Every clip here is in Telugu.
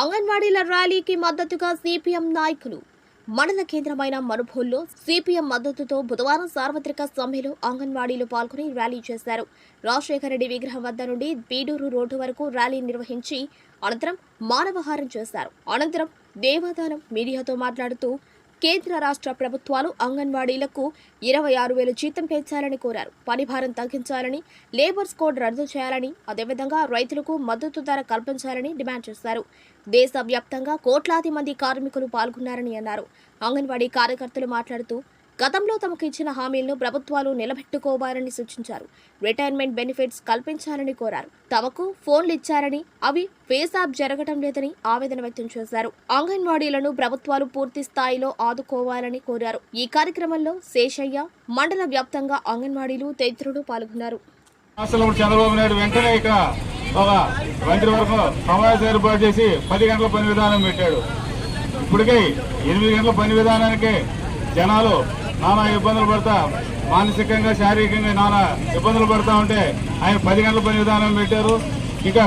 అంగన్వాడీల ర్యాలీకి మద్దతుగా సిపిఎం నాయకులు. మండల కేంద్రమైన మనుభూల్లో సిపిఎం మద్దతుతో బుధవారం సార్వత్రిక సమ్మెలో అంగన్వాడీలు పాల్గొని ర్యాలీ చేశారు. రాజశేఖర రెడ్డి విగ్రహం వద్ద నుండి బీడూరు రోడ్డు వరకు ర్యాలీ నిర్వహించి అనంతరం మానవహారం చేశారు. అనంతరం దేవాదానం మీడియాతో మాట్లాడుతూ కేంద్ర రాష్ట్ర ప్రభుత్వాలు అంగన్వాడీలకు ఇరవై ఆరు వేలు జీతం పెంచాలని కోరారు. పనిభారం తగ్గించాలని లేబర్స్ కోడ్ రద్దు చేయాలని అదేవిధంగా రైతులకు మద్దతు ధర కల్పించాలని డిమాండ్ చేశారు. దేశవ్యాప్తంగా కోట్లాది మంది కార్మికులు పాల్గొన్నారని అన్నారు. అంగన్వాడీ కార్యకర్తలు మాట్లాడుతూ గతంలో తమకు ఇచ్చిన హామీలను ప్రభుత్వాలు నిలబెట్టుకోవాలని సూచించారు. రిటైర్మెంట్ బెనిఫిట్స్ కల్పించాలని కోరారు. తమకు ఫోన్లు ఇచ్చారని అవి ఫేస్ యాప్ జరగటం లేదని ఆవేదన వ్యక్తం చేశారు. అంగన్వాడీలను ప్రభుత్వాలు పూర్తి స్థాయిలో ఆదుకోవాలని కోరారు. ఈ కార్యక్రమంలో శేషయ్య మండల వ్యాప్తంగా అంగన్వాడీలు తదితరులు పాల్గొన్నారు. చంద్రబాబు నాయుడు వెంటనే ఇక ఒక మంత్రివర్గం సమావేశం ఏర్పాటు చేసి పది గంటల పని విధానం పెట్టాడు. ఇప్పటికే ఎనిమిది గంటల పని విధానానికి జనాలు నానా ఇబ్బందులు పడతా. మానసికంగా శారీరకంగా నానా ఇబ్బందులు పడతా ఉంటే ఆయన పది గంటల పని విధానం పెట్టారు. ఇక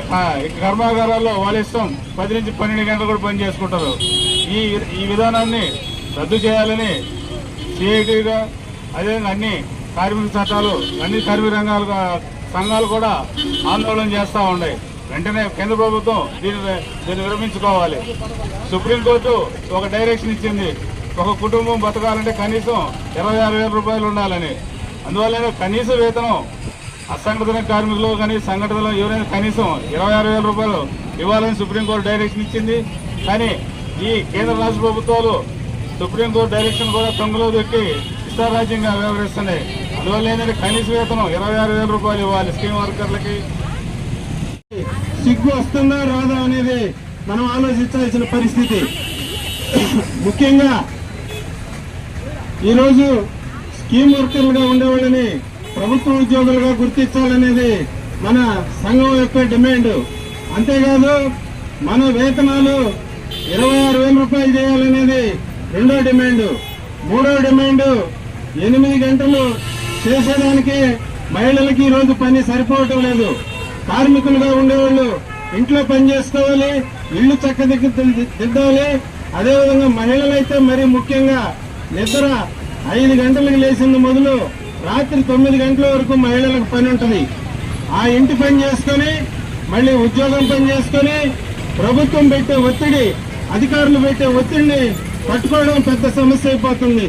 కర్మాగారాల్లో వాళ్ళ ఇష్టం పది నుంచి పన్నెండు గంటలు కూడా పని చేసుకుంటారు. ఈ ఈ విధానాన్ని రద్దు చేయాలని సిఐటీగా అదేవిధంగా అన్ని కార్మిక చట్టాలు అన్ని కార్మిక రంగాలు సంఘాలు కూడా ఆందోళన చేస్తూ ఉన్నాయి. వెంటనే కేంద్ర ప్రభుత్వం దీన్ని దీన్ని విరమించుకోవాలి. సుప్రీంకోర్టు ఒక డైరెక్షన్ ఇచ్చింది. ఒక కుటుంబం బతకాలంటే కనీసం ఇరవై ఆరు వేల రూపాయలు ఉండాలని. అందువల్ల కనీస వేతనం అసంఘటిత కార్మికులు కానీ సంఘటనలో ఎవరైనా కనీసం ఇరవై ఆరు వేల రూపాయలు ఇవ్వాలని సుప్రీంకోర్టు డైరెక్షన్ ఇచ్చింది. కానీ ఈ కేంద్ర రాష్ట్ర ప్రభుత్వాలు సుప్రీంకోర్టు డైరెక్షన్ కూడా తొంగలో దొక్కి ఇష్టారాజ్యంగా వ్యవహరిస్తున్నాయి. అందువల్ల ఏంటంటే కనీస వేతనం ఇరవై ఆరు వేల రూపాయలు ఇవ్వాలి స్కీమ్ వర్కర్లకి. సిగ్గు వస్తుందా రాదా అనేది మనం ఆలోచించాల్సిన పరిస్థితి. ముఖ్యంగా ఈరోజు స్కీమ్ వర్కర్లుగా ఉండేవాళ్ళని ప్రభుత్వ ఉద్యోగులుగా గుర్తించాలనేది మన సంఘం యొక్క డిమాండ్. అంతేకాదు మన వేతనాలు ఇరవై ఆరు వేల రూపాయలు చేయాలనేది రెండో డిమాండ్. మూడో డిమాండ్ ఎనిమిది గంటలు చేసేదానికి మహిళలకి ఈరోజు పని సరిపోవటం లేదు. కార్మికులుగా ఉండేవాళ్ళు ఇంట్లో పని చేసుకోవాలి ఇల్లు చక్కదిద్దాలి అదేవిధంగా మహిళలైతే మరి ముఖ్యంగా నిద్ర ఐదు గంటలకు లేచింది మొదలు రాత్రి తొమ్మిది గంటల వరకు మహిళలకు పని ఉంటుంది. ఆ ఇంటి పని చేసుకొని మళ్ళీ ఉద్యోగం పని చేసుకొని ప్రభుత్వం పెట్టే ఒత్తిడి అధికారులు పెట్టే ఒత్తిడిని పట్టుకోవడం పెద్ద సమస్య అయిపోతుంది.